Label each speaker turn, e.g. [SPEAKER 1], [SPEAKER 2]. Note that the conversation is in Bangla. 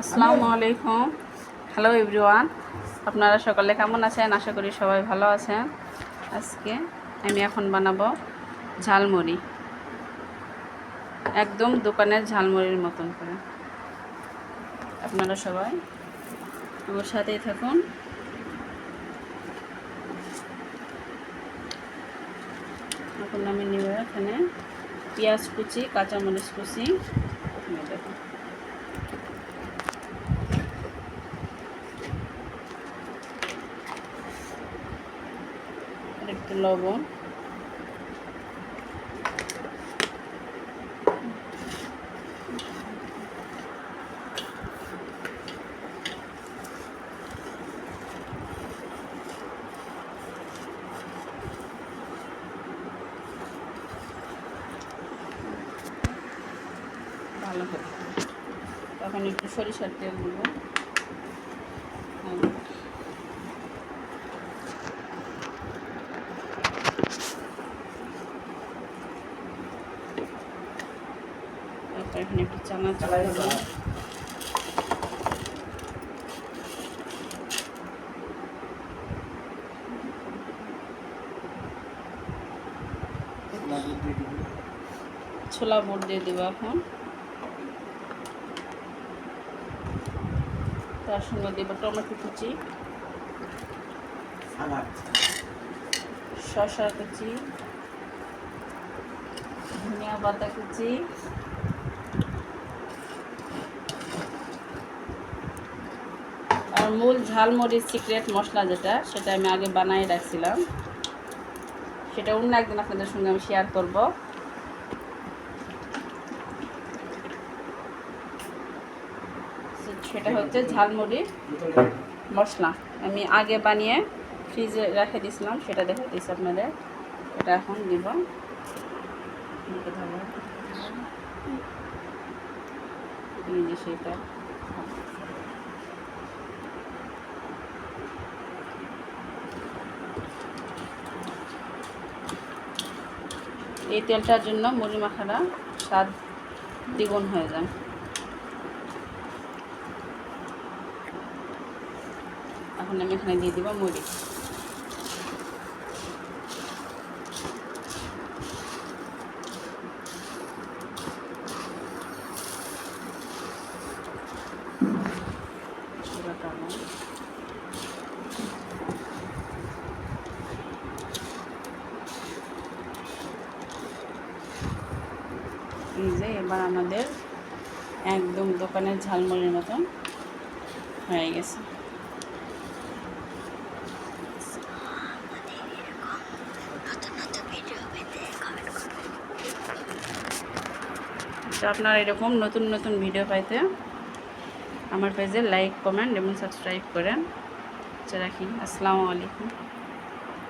[SPEAKER 1] আসসালামু আলাইকুম। হ্যালো এভরিওয়ান আপনারা সকালে কেমন আছেন? আশা করি সবাই ভালো আছেন। আজকে আমি এখন বানাবো ঝালমুড়ি। একদম দোকানের ঝালমুড়ির মতন করে। আপনারা সবাই আমার সাথেই থাকুন। এখন আমি নিব এখানে পেঁয়াজ কুচি, কাঁচামরিচ কুচি। দেখুন। একটু লবণ। ভালো করে। তখন একটু সরিষার তেল দিব হ্যাঁ। তারপর এখানে একটু চানা চালাই দেবো ছোলা বুট দিয়ে দেবো এখন। তার সঙ্গে দেব টমেটো কুচি। শসা কুচি। ধনিয়া পাতা কুচি। আর মূল ঝালমরিচ সিক্রেট মশলা যেটা, সেটা আমি আগে বানাই রাখছিলাম। সেটা অন্য একদিন আপনাদের সঙ্গে আমি শেয়ার করব। সেটা হচ্ছে ঝালমুড়ি মশলা। আমি আগে বানিয়ে ফ্রিজে রেখে দিয়েছিলাম, সেটা দেখে দিয়েছি আপনাদের। এটা এখন দিব। সেটা। এই তেলটার জন্য মুড়ি মাখাটা স্বাদ দ্বিগুণ হয়ে যায়। এখন আমি এখানে দিয়ে দিব মুড়ি পুরোটা আমার। যে এবার আমাদের একদম দোকানের ঝালমুড়ির মতন হয়ে গেছে। তো আপনারা এরকম নতুন নতুন ভিডিও পাইতে আমার পেজে লাইক, কমেন্ট এবং সাবস্ক্রাইব করেন। আচ্ছা রাখি। আসসালামু আলাইকুম।